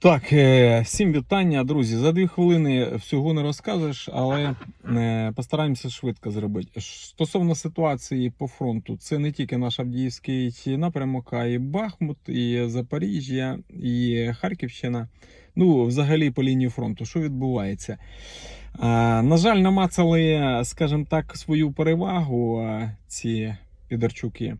Так, е, всім вітання, друзі. За дві хвилини всього не розкажеш, але е, постараємося швидко зробити. Стосовно ситуації по фронту, це не тільки наш Авдіївський напрямок, а і Бахмут, і Запоріжжя, і Харківщина. Ну, взагалі по лінії фронту, що відбувається? Е, На жаль, намацали, скажімо так, свою перевагу ці підарчуки.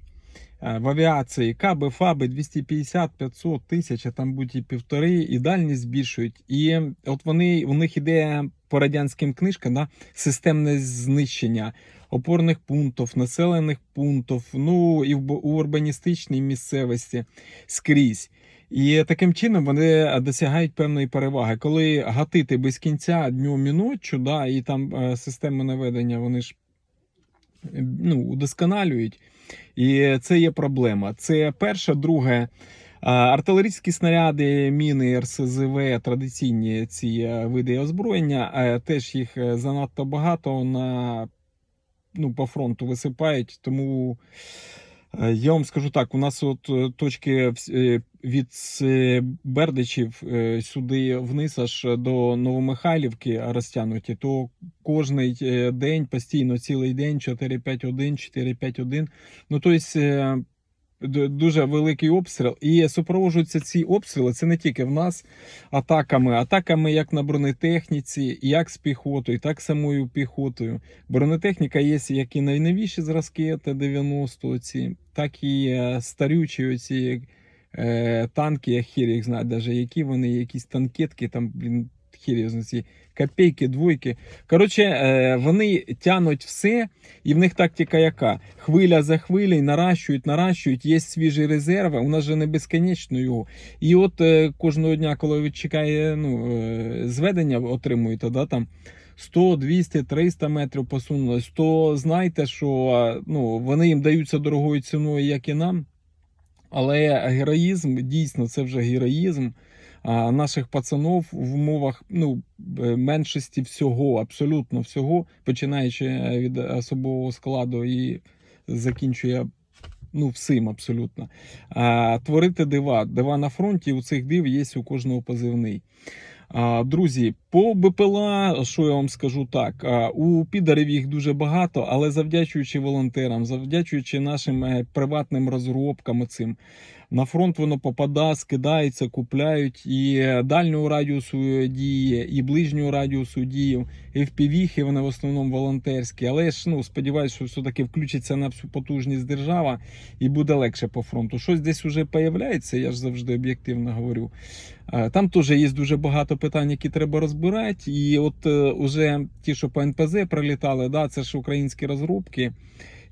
Е, В авіації каби, фаби 250, 500, 1000, там будь і півтори, і дальність збільшують. І от вони у них іде по радянським книжкам да, системне знищення опорних пунктів, населених пунктів, ну і в урбаністичній місцевості скрізь. І таким чином вони досягають певної переваги. Коли гатити без кінця днем і ночі, да, і там е, системи наведення вони ж ну, удосконалюють. І це є проблема. Це перше, друге. Артилерійські снаряди, міни, РСЗВ, традиційні ці е, види озброєння, е, теж їх е, занадто багато на, ну, по фронту висипають. Тому е, я вам скажу так: у нас от е, точки е, від е, Бердичів е, сюди вниз аж до Новомихайлівки розтягнуті, то кожний е, день постійно цілий день 4-5-1, 4-5-1. Ну, тобто, дуже великий обстріл. І супроводжуються ці обстріли. Це не тільки в нас атаками, атаками як на бронетехніці, як з піхотою, так самою піхотою. Бронетехніка є як і найновіші зразки Т-90, ці, так і старючі оці е, танки, я хір їх знаю, навіть які вони, якісь танкетки, там він хір ці копійки, двойки. Коротше, е, вони тянуть все, і в них тактика яка? Хвиля за хвилею, наращують, наращують, є свіжі резерви, у нас же не безконечно його. І от е, кожного дня, коли ви чекає, ну, зведення отримуєте, да, там 100, 200, 300 метрів посунулось, то знайте, що ну, вони їм даються дорогою ціною, як і нам. Але героїзм, дійсно, це вже героїзм наших пацанов в умовах ну, е, меншості всього, абсолютно всього, починаючи від особового складу і закінчує ну, всім абсолютно. Творити дива. Дива на фронті, у цих див є у кожного позивний. Друзі, по БПЛА, що я вам скажу так, у підарів їх дуже багато, але завдячуючи волонтерам, завдячуючи нашим е, приватним розробкам цим, на фронт воно попадає, скидається, купляють і дальнього радіусу діє, і ближнього радіусу діє, і впівіхи вони в основному волонтерські. Але ж ну сподіваюся, що все-таки включиться на всю потужність держава і буде легше по фронту. Щось десь уже появляється, я ж завжди об'єктивно говорю. Е, Там теж є дуже багато питань, які треба розбирати. І от е, уже ті, що по НПЗ прилітали, да, це ж українські розробки,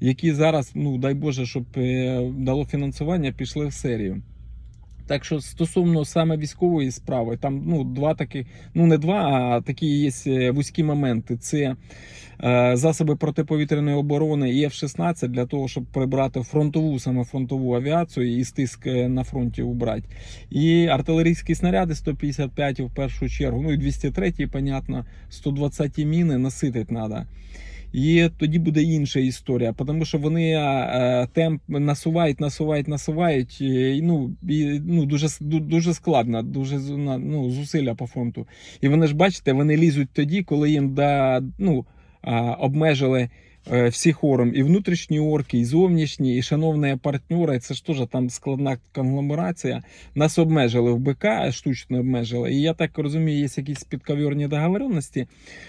які зараз, ну дай Боже, щоб е, дало фінансування, пішли в серію. Так що стосовно саме військової справи, там ну два такі, ну не два, а такі є е, вузькі моменти. Це е, засоби протиповітряної оборони і F-16 для того, щоб прибрати фронтову саме фронтову авіацію і стиск е, на фронті убрати. І артилерійські снаряди 155 в першу чергу, ну і 203, понятно, 120 міни наситить треба. І тоді буде інша історія, тому що вони е, темп насувають, насувають, насувають. І, ну, і, ну дуже дуже складно, дуже ну, зусилля по фронту. І вони ж бачите, вони лізуть тоді, коли їм да, ну, обмежили е, всі хором і внутрішні орки, і зовнішні, і шановні партнери. Це ж теж там складна конгломерація. Нас обмежили в БК, штучно обмежили. І я так розумію, є якісь підковірні договоренності,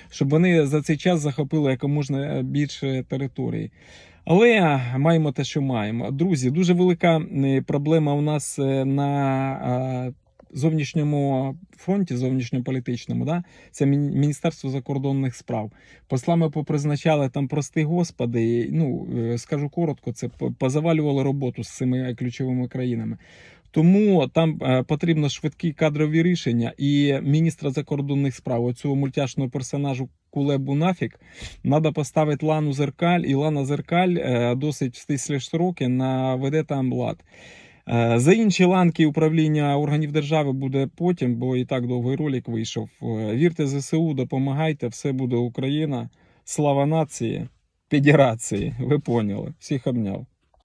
щоб вони за цей час захопили якомога більше території. Але маємо те, що маємо. Друзі, дуже велика е, проблема у нас е, на е, зовнішньому фронті, зовнішньополітичному, да? це Міністерство закордонних справ. Послами попризначали там прости господи. Ну е, скажу коротко, це по- позавалювало роботу з цими ключовими країнами. Тому там е, потрібно швидкі кадрові рішення, і міністра закордонних справ оцього мультяшного персонажу Кулебу Нафік треба поставити Лану Зеркаль, і Лана Зеркаль е, досить стислі строки наведе там лад. Е, За інші ланки управління органів держави буде потім, бо і так довгий ролик вийшов. Е, Вірте ЗСУ, допомагайте, все буде Україна. Слава нації, федерації. Ви поняли. Всіх обняв.